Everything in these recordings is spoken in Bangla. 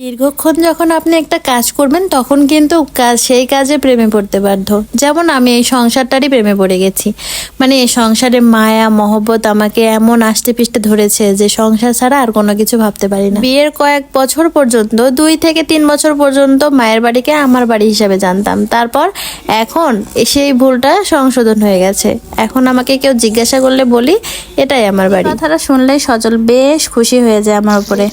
দীর্ঘক্ষণ যখন আপনি একটা কাজ করবেন, তখন কিন্তু কাজ সেই কাজে প্রেমে পড়তে বাধ্য। যেমন আমি এই সংসারটারই প্রেমে পড়ে গেছি। মানে এই সংসারে মায়া, মহব্বত আমাকে এমন আষ্টে পিষ্টে ধরেছে যে সংসার ছাড়া আর কোনো কিছু ভাবতে পারি না। বিয়ের কয়েক বছর পর্যন্ত, দুই থেকে তিন বছর পর্যন্ত মায়ের বাড়িকে আমার বাড়ি হিসাবে জানতাম। তারপর এখন সেই ভুলটা সংশোধন হয়ে গেছে। এখন আমাকে কেউ জিজ্ঞাসা করলে বলি, এটাই আমার বাড়ি। কথাটা শুনলেই সজল বেশ খুশি হয়ে যায় আমার উপরে।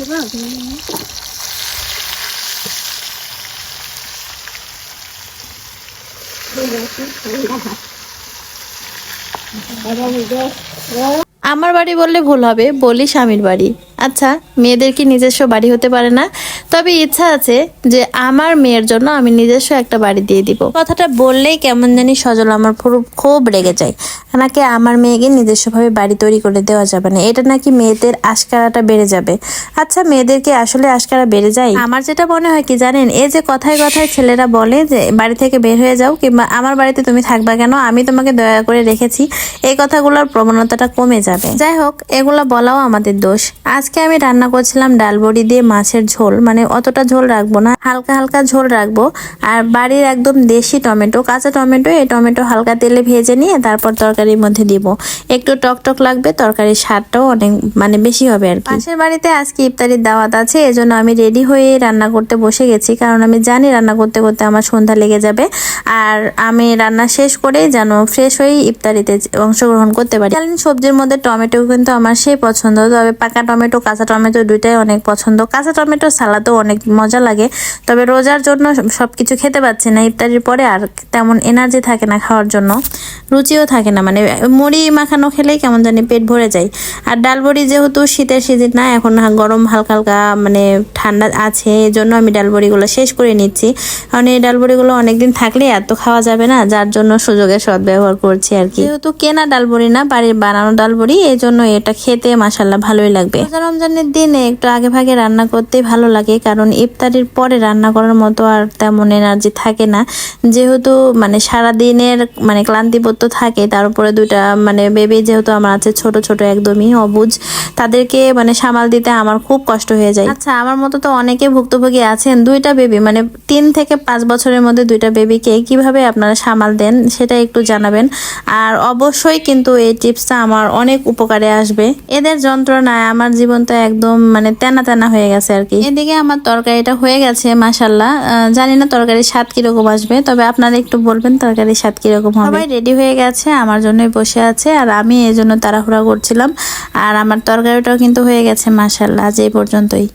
আমার বাড়ি বললে ভুল হবে, বলি স্বামীর বাড়ি। আচ্ছা মেয়েদের কি নিজস্ব বাড়ি হতে পারে না? তবে ইচ্ছা আছে যে আমার মেয়ের জন্য আমি নিজস্ব একটা বাড়ি দিয়ে দিব। কথাটা বললেই কেমন জানি সজল আমার খুব রেগে যায়। নাকি আমার মেয়েকে নিজস্বভাবে বাড়ি তৈরি করে দেওয়া যাবে না। এটা নাকি মেয়েদের আশকারাটা বেড়ে যাবে। আচ্ছা মেয়েদেরকে আসলে আশকারা বেড়ে যায়? আমার যেটা মনে হয় কি জানেন, এই যে কথায় কথায় ছেলেরা বলে যে, বাড়ি থেকে বের হয়ে যাও কিংবা আমার বাড়িতে তুমি থাকবা কেন? আমি তোমাকে দয়া করে রেখেছি। এই কথাগুলোর প্রবণতাটা কমে যাবে। যাই হোক, এগুলো বলাও আমাদের দোষ। আজকে আমি রান্না করছিলাম ডাল বড়ি দিয়ে মাছের ঝোল। মানে অতটা ঝোল রাখব না, হালকা হালকা ঝোল রাখব। আর বাড়ির একদম দেশি টমেটো, কাঁচা টমেটো, এই টমেটো হালকা তেলে ভেজে নিয়ে তারপর তরকারির মধ্যে দিব। একটু টক টক লাগবে, তরকারির স্বাদটাও অনেক মানে বেশি হবে আর পাশের বাড়িতে আজকে ইফতারির দাওয়াত আছে, এজন্য আমি রেডি হয়ে রান্না করতে বসে গেছি, কারণ আমি জানি রান্না করতে করতে আমার সন্ধ্যা লেগে যাবে। আর আমি রান্না শেষ করেই যেন ফ্রেশ হয়ে ইফতারিতে অংশগ্রহণ করতে পারি। কালীন সবজির মধ্যে টমেটো কিন্তু আমার সেই পছন্দ, তবে পাকা টমেটো, কাঁচা টমেটো দুইটাই অনেক পছন্দ। কাঁচা টমেটো সালাদও অনেক মজা লাগে। তবে রোজার জন্য সব কিছু খেতে পাচ্ছি না। ইফতারির পরে আর তেমন এনার্জি থাকে না খাওয়ার জন্য। রুচিও থাকে না। মানে মুড়ি মাখানো খেলেই কেমন জানি পেট ভরে যায়। আর ডাল বড়ি যেহেতু শীতের সিজন না, এখন গরম হালকা হালকা মানে ঠান্ডা আছে এই জন্য আমি ডাল বড়িগুলো শেষ করে নিচ্ছি। কারণ এই ডাল বড়িগুলো অনেকদিন থাকলে এত খাওয়া যাবে না, যার জন্য সুযোগের সদ্ব্যবহার করছি আর কি। যেহেতু কেনা ডাল বড়ি না, বাড়ির বানানো ডাল বড়ি এই জন্য এটা খেতে মাসাল্লাহ ভালোই লাগবে। রমজানের দিনে একটু আগে ভাগে রান্না করতে ভালো লাগে। কারণ ইফতারির পরে রান্না করার মতো আর তেমন এনার্জি থাকে না। যেহেতু মানে সারা দিনের মানে ক্লান্তিবোধ তো থাকে তার উপরে দুইটা মানে বেবি যেহেতু আমার আছে ছোট ছোট একদমই অবুঝ তাদেরকে মানে সামাল দিতে আমার খুব কষ্ট হয়ে যায়। আচ্ছা আমার মতো তো অনেকে ভুক্তভোগী আছেন দুইটা বেবি মানে তিন থেকে পাঁচ বছরের মধ্যে দুইটা বেবিকে কীভাবে আপনারা সামাল দেন সেটা একটু জানাবেন। আর অবশ্যই কিন্তু এই টিপসটা আমার অনেক উপকারে আসবে। এদের যন্ত্রণায় আমার জীবনটা একদম মানে তেনা তেনা হয়ে গেছে আর কি। এদিকে আমার তরকারিটা হয়ে গেছে মাসাল্লাহ জানি না তরকারির স্বাদ কীরকম আসবে, তবে আপনারা একটু বলবেন তরকারির স্বাদ কীরকম হবে। সবাই রেডি হয়ে গেছে, আমার জন্যই বসে আছে, আর আমি এই জন্য তাড়াহুড়া করছিলাম। আর আমার তরকারিটাও কিন্তু হয়ে গেছে মাসাল্লাহ আজ এই পর্যন্তই।